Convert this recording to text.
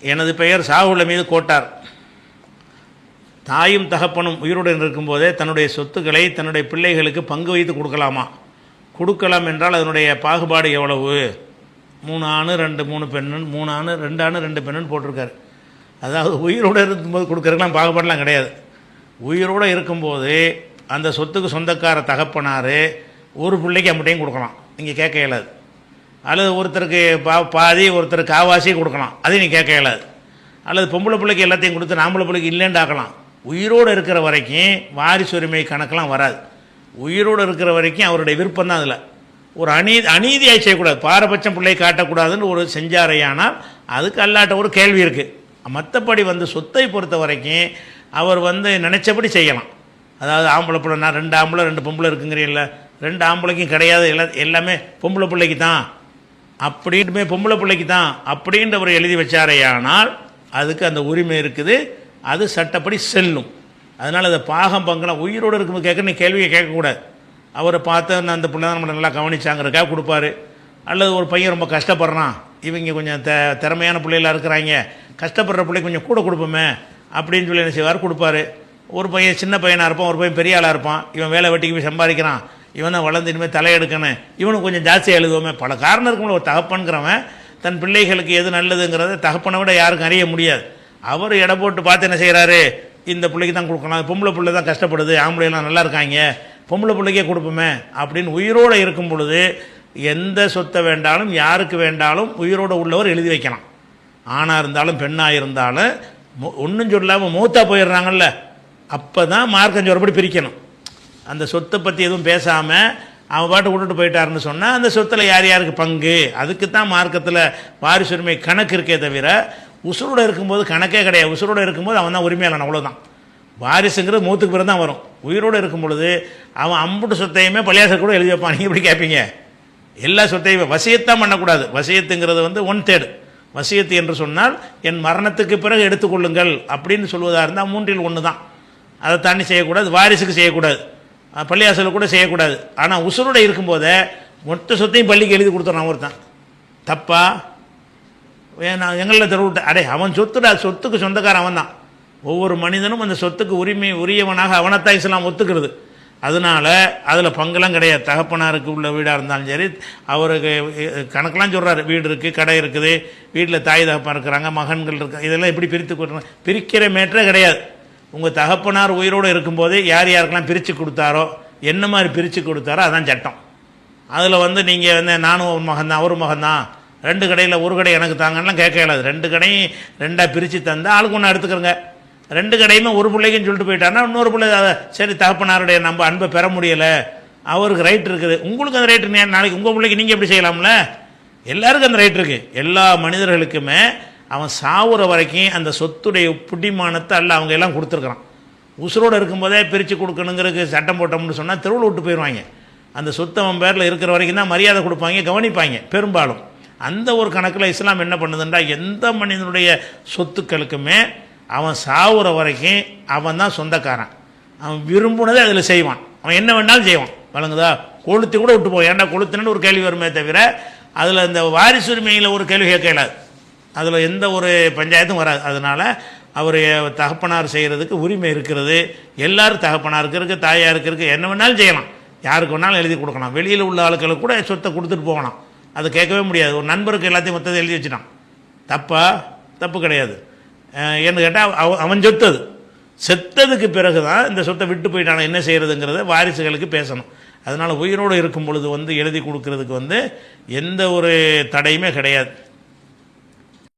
எனது பெயர் சாகுல மீது கோட்டார். தாயும் தகப்பனும் உயிருடன் இருக்கும்போதே தன்னுடைய சொத்துக்களை தன்னுடைய பிள்ளைகளுக்கு பங்கு வைத்து கொடுக்கலாமா? கொடுக்கலாம் என்றால் அதனுடைய பாகுபாடு எவ்வளவு? மூணு ஆணு ரெண்டு மூணு பெண்ணு மூணு ஆணு ரெண்டு ஆணு ரெண்டு பெண்ணுன்னு போட்டிருக்காரு. அதாவது உயிரோடு இருக்கும்போது கொடுக்குறதுலாம் பாகுபாடெலாம் கிடையாது. உயிரோடு இருக்கும்போது அந்த சொத்துக்கு சொந்தக்கார தகப்பனார் ஒரு பிள்ளைக்கு அம்மட்டையும் கொடுக்கலாம். நீங்கள் கேட்க இயலாது. அல்லது ஒருத்தருக்கு பா பாதி ஒருத்தருக்கு காவாசி கொடுக்கலாம். அதையும் நீ கேட்க இயலாது. அல்லது பொம்பளை பிள்ளைக்கு எல்லாத்தையும் கொடுத்து ஆம்பளை பிள்ளைக்கு இல்லைன்னு ஆக்கலாம். உயிரோடு இருக்கிற வரைக்கும் வாரிசு உரிமை கணக்கெலாம் வராது. உயிரோடு இருக்கிற வரைக்கும் அவருடைய விருப்பம் தான் அதில். ஒரு அநீதி அநீதியாக செய்யக்கூடாது. பாரபட்சம் பிள்ளை காட்டக்கூடாதுன்னு ஒரு செஞ்சாரையானால் அதுக்கு அல்லாட்ட ஒரு கேள்வி இருக்குது மற்றபடி வந்து சொத்தை பொறுத்த வரைக்கும் அவர் வந்து நினச்சபடி செய்யலாம். அதாவது ஆம்பளை பிள்ளை நான் ரெண்டு ஆம்பளை ரெண்டு பொம்பளை இருக்குங்கிறீங்கள ரெண்டு ஆம்பளைக்கும் கிடையாது. எல்லா எல்லாமே பொம்பளை பிள்ளைக்கு தான். அப்படின்ட்டுமே பொம்பளை பிள்ளைக்கு தான் அப்படின்றவர் எழுதி வச்சாரையானால் அதுக்கு அந்த உரிமை இருக்குது. அது சட்டப்படி செல்லும். அதனால் அதை பாகம் பங்கெல்லாம் உயிரோடு இருக்கும்போது கேட்க நீ கேள்வியை கேட்கக்கூடாது. அவரை பார்த்து அந்த பிள்ளை தான் நம்மளை நல்லா கவனிச்சாங்கிறக்காக கொடுப்பாரு. அல்லது ஒரு பையன் ரொம்ப கஷ்டப்படுறான். இவங்க கொஞ்சம் த திறமையான பிள்ளைகளாக இருக்கிறாங்க. கஷ்டப்படுற பிள்ளை கொஞ்சம் கூட கொடுப்போமே அப்படின்னு சொல்லி என்ன செய்வார்? கொடுப்பாரு. ஒரு பையன் சின்ன பையனாக இருப்பான் ஒரு பையன் பெரிய ஆளாக இருப்பான். இவன் வேலை வெட்டிக்கு போய் சம்பாதிக்கிறான். இவனை வளர்ந்து இனிமேல் தலையெடுக்கணும். இவனுக்கு கொஞ்சம் ஜாஸ்தியாக எழுதுவோமே. பல காரணம் இருக்கும்ல ஒரு தகப்பன்கிறவன் தன் பிள்ளைகளுக்கு எது நல்லதுங்கிறத தகப்பனை விட யாருக்கும் அறிய முடியாது. அவர் எடை போட்டு பார்த்து என்ன செய்கிறாரு இந்த பிள்ளைக்கு தான் கொடுக்கலாம் பொம்பளை பிள்ளை தான் கஷ்டப்படுது. ஆம்பளைலாம் நல்லா இருக்காங்க. பொம்பளை பிள்ளைக்கே கொடுப்போமே அப்படின்னு உயிரோடு இருக்கும் பொழுது எந்த சொத்தை வேண்டாலும் யாருக்கு வேண்டாலும் உயிரோடு உள்ளவர் எழுதி வைக்கலாம். ஆணாக இருந்தாலும் பெண்ணாக இருந்தாலும் ஒன்றும் சொல்லாமல் மூத்தா போயிடுறாங்கல்ல. அப்போ தான் மார்க்கம் பிரிக்கணும். அந்த சொத்தை பற்றி எதுவும் பேசாமல் அவன் பாட்டு விட்டுட்டு போயிட்டாருன்னு சொன்னால் அந்த சொத்தில் யார் யாருக்கு பங்கு? அதுக்கு தான் மார்க்கத்தில் வாரிசுரிமை கணக்கு இருக்கே தவிர உசுரோடு இருக்கும்போது கணக்கே கிடையாது. உசுரோடு இருக்கும்போது அவன் தான் உரிமையாளன் அவ்வளோதான் வாரிசுங்கிறது மூத்துக்கு பிறகு தான் வரும். உயிரோடு இருக்கும் பொழுது அவன் அம்புட்டு சொத்தையுமே பள்ளியாசர் கூட எழுதி வைப்பான். நீங்கள் எப்படி கேட்பீங்க எல்லா சொத்தையுமே. வசியத்தான் பண்ணக்கூடாது. வசியத்துங்கிறது வந்து ஒன் தேர்டு வசியத்து என்று சொன்னால் என் மரணத்துக்கு பிறகு எடுத்துக்கொள்ளுங்கள் அப்படின்னு சொல்வதாக இருந்தால் மூன்றில் ஒன்று தான் அதை தாண்டி செய்யக்கூடாது. வாரிசுக்கு செய்யக்கூடாது. அஹ் கூட செய்யக்கூடாது. ஆனால் உசுரோட இருக்கும்போதே மொத்த சொத்தையும் பள்ளிக்கு எழுதி கொடுத்துறான் ஒருத்தன். தப்பா? நான் எங்களில் தெருவிட்ட அடே அவன் சொத்துடா சொத்துக்கு சொந்தக்காரன் அவன் தான் ஒவ்வொரு மனிதனும் அந்த சொத்துக்கு உரிமை உரியவனாக அவனைத்தான் இஸ்லாம் ஒத்துக்கிறது. அதனால அதில் பங்கெல்லாம் கிடையாது. தகப்பனாருக்கு உள்ள வீடாக இருந்தாலும் சரி அவருக்கு கணக்கெலாம் சொல்கிறாரு வீடு இருக்குது கடை இருக்குது வீட்டில் தாய் தகப்பன் இருக்கிறாங்க மகன்கள் இருக்கு இதெல்லாம் எப்படி பிரித்து கொடுக்குறாங்க பிரிக்கிற மேட்டரே கிடையாது. உங்கள் தகப்பனார் உயிரோடு இருக்கும்போது யார் யாருக்கெல்லாம் பிரித்து கொடுத்தாரோ என்ன மாதிரி பிரித்து கொடுத்தாரோ அதான் சட்டம். அதில் வந்து நீங்கள் வந்து நானும் ஒரு மகன் தான் ஒரு மகன் தான் ரெண்டு கடையில் ஒரு கடை எனக்கு தாங்கலாம் கேட்க இயலாது. ரெண்டு கடையும் ரெண்டாக பிரித்து தந்தால் ஆளுக்கு ஒன்று எடுத்துக்கிறங்க. ரெண்டு கடையுமே ஒரு பிள்ளைக்குன்னு சொல்லிட்டு போயிட்டாருன்னா இன்னொரு பிள்ளை அதை சரி தகப்பனாருடைய நம்ம அன்பை பெற முடியலை. அவருக்கு ரைட் இருக்குது. உங்களுக்கு அந்த ரைட் நாளைக்கு உங்கள் பிள்ளைக்கு நீங்கள் எப்படி செய்யலாம்ல? எல்லாருக்கும் அந்த ரைட் இருக்குது எல்லா மனிதர்களுக்குமே அவன் சாவுற வரைக்கும் அந்த சொத்துடைய புடிமானத்தை அல்ல அவங்க எல்லாம் கொடுத்துருக்குறான். உசுரோடு இருக்கும்போதே பிரித்து கொடுக்கணுங்கிறதுக்கு சட்டம் போட்டோம்னு சொன்னால் தெருவில் விட்டு போயிடுவாங்க அந்த சொத்து அவன் பேரில் இருக்கிற வரைக்கும் தான் மரியாதை கொடுப்பாங்க கவனிப்பாங்க பெரும்பாலும். அந்த ஒரு கணக்கில் இஸ்லாம் என்ன பண்ணுதுன்றா எந்த மனிதனுடைய சொத்துக்களுக்குமே அவன் சாவுற வரைக்கும் அவன் தான் சொந்தக்காரன். அவன் விரும்புனதை அதில் செய்வான். அவன் என்ன வேணாலும் செய்வான். வழங்குதா? கொளுத்தி கூட விட்டு போவான். ஏன்னா கொளுத்துன்னு ஒரு கேள்வி வருமே தவிர அதில் இந்த வாரிசுரிமையில் ஒரு கேள்வி கேட்க இயலாது அதில் எந்த ஒரு பஞ்சாயத்தும் வராது. அதனால் அவர் தகப்பனார் செய்கிறதுக்கு உரிமை இருக்கிறது. எல்லோரும் தகப்பனாருக்கு இருக்குது தாயாருக்கு இருக்குது என்ன வேணாலும் செய்யலாம். யாருக்கு வேணாலும் எழுதி கொடுக்கலாம். வெளியில் உள்ள ஆளுக்களுக்கு கூட சொத்தை கொடுத்துட்டு போகலாம். அது கேட்கவே முடியாது. ஒரு நண்பருக்கு எல்லாத்தையும் மொத்தத்தை எழுதி வச்சுட்டான். தப்பா? தப்பு கிடையாது. என்ன ஏன்னு கேட்டால் அவன் சொத்து அது. செத்ததுக்கு பிறகு தான் இந்த சொத்தை விட்டு போயிட்டான என்ன செய்கிறதுங்கிறத வாரிசுகளுக்கு பேசணும். அதனால் உயிரோடு இருக்கும் பொழுது வந்து எழுதி கொடுக்கறதுக்கு வந்து எந்த ஒரு தடையுமே கிடையாது.